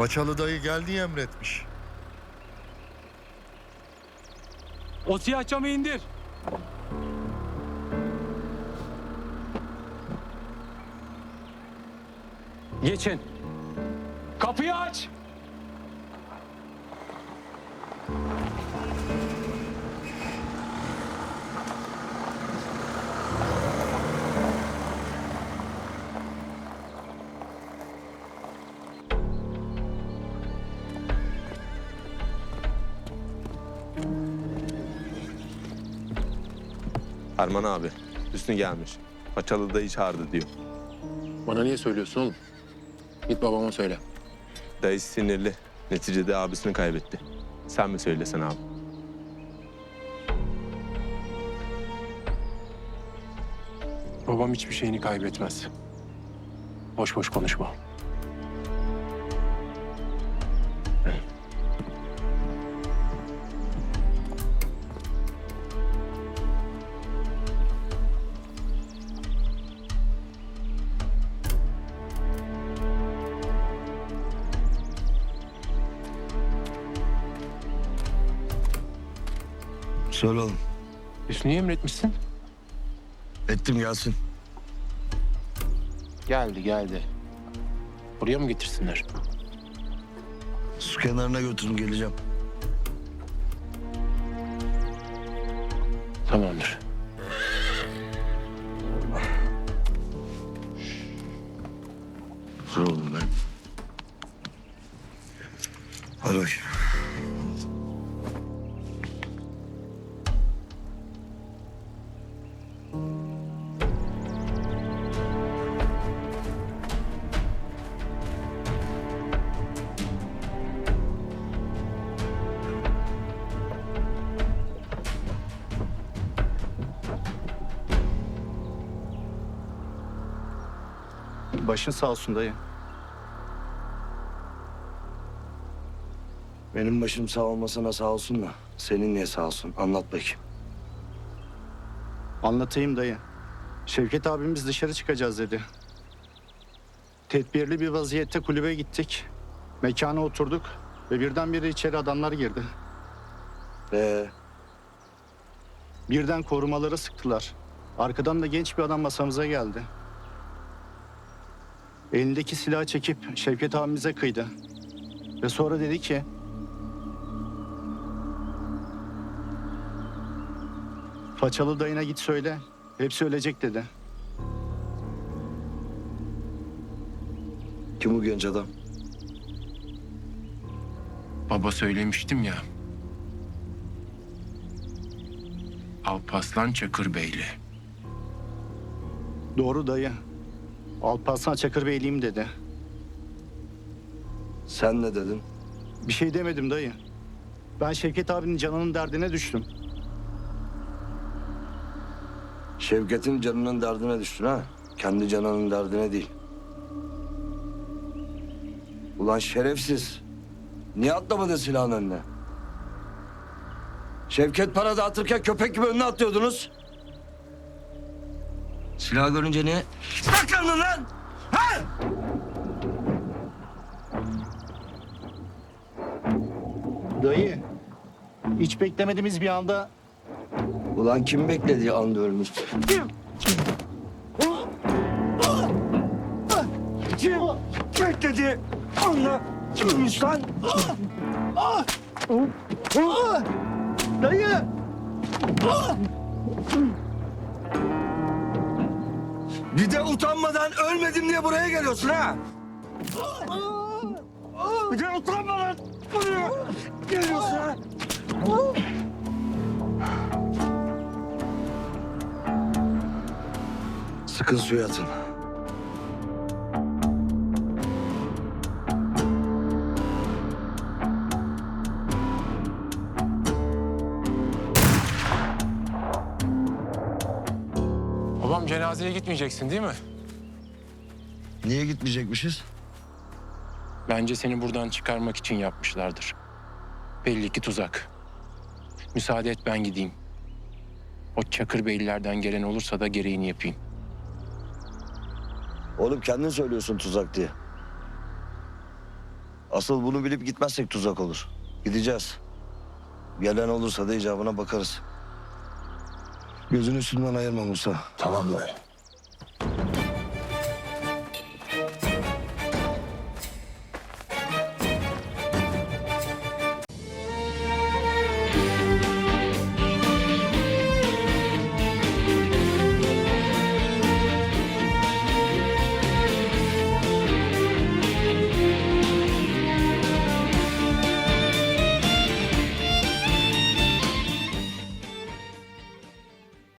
Paçalı dayı geldi emretmiş. O siyah camı indir. Geçin. Kapıyı aç. Erman abi, Hüsnü gelmiş. Paçalı dayı çağırdı diyor. Bana niye söylüyorsun oğlum? Git babama söyle. Dayı sinirli. Neticede abisini kaybetti. Sen mi söylesen abi? Babam hiçbir şeyini kaybetmez. Boş boş konuşma. Söyle oğlum. Hüsnü'yü emretmişsin. Ettim gelsin. Geldi geldi. Buraya mı getirsinler? Su kenarına götürün geleceğim. Tamamdır. Dur oğlum ben. Hadi bakayım. Başın sağ olsun dayı. Benim başım sağ olmasına sağ olsun da senin niye sağ olsun? Anlat bakayım. Anlatayım dayı. Şevket abimiz dışarı çıkacağız dedi. Tedbirli bir vaziyette kulübe gittik. Mekana oturduk ve birdenbire içeri adamlar girdi. Ee, Birden korumaları sıktılar. Arkadan da genç bir adam masamıza geldi. Elindeki silahı çekip Şevket abimize kıydı. Ve sonra dedi ki... Façalı dayına git söyle. Hepsi ölecek dedi. kim bu genç adam? Baba söylemiştim ya. Alpaslan Çakırbeyli. Doğru dayı. Alparslan Çakırbeyliyim dedi. Sen ne dedin? Bir şey demedim dayı. Ben Şevket abinin canının derdine düştüm. Şevket'in canının derdine düştün ha. Kendi canının derdine değil. Ulan şerefsiz. Niye atlamadın silahın önüne? Şevket para dağıtırken köpek gibi önüne atlıyordunuz. Silah görünce niye? Bakın lan! Ha? Dayı, hiç beklemediğimiz bir anda Ulan kim beklediği anda ölmüş? Kim beklediği anda ölmüş lan? Dayı! Bir de utanmadan ölmedim diye buraya geliyorsun ha? Bir de utanmadan buraya geliyorsun ha? Sıkın suya atın. Babam cenazeye gitmeyeceksin değil mi? Niye gitmeyecekmişiz? Bence seni buradan çıkarmak için yapmışlardır. Belli ki tuzak. Müsaade et ben gideyim. O Çakırbeylilerden gelen olursa da gereğini yapayım. Oğlum kendin söylüyorsun tuzak diye. Asıl bunu bilip gitmezsek tuzak olur. Gideceğiz. Gelen olursa da icabına bakarız. Gözünü üstünden ayırma Musa. Tamam dayı.